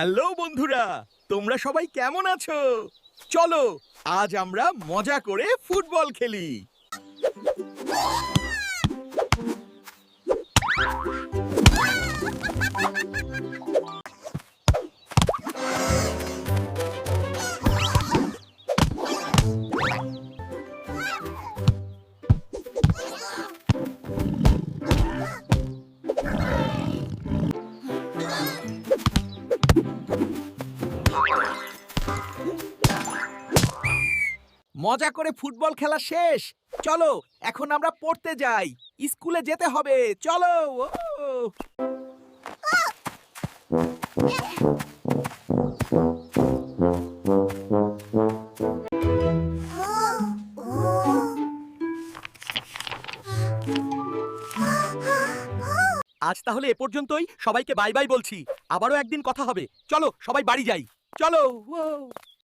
Hello বন্ধুরা তোমরা সবাই কেমন আছো? চলো আজ আমরা মজা করে ফুটবল খেলি। মজা করে ফুটবল খেলা শেষ। চলো, এখন আমরা পড়তে যাই। স্কুলে যেতে হবে। চলো আজ তাহলে এ পর্যন্তই। সবাইকে বাই বাই বলছি। আবারও একদিন কথা হবে। চলো, সবাই বাড়ি যাই। চলো!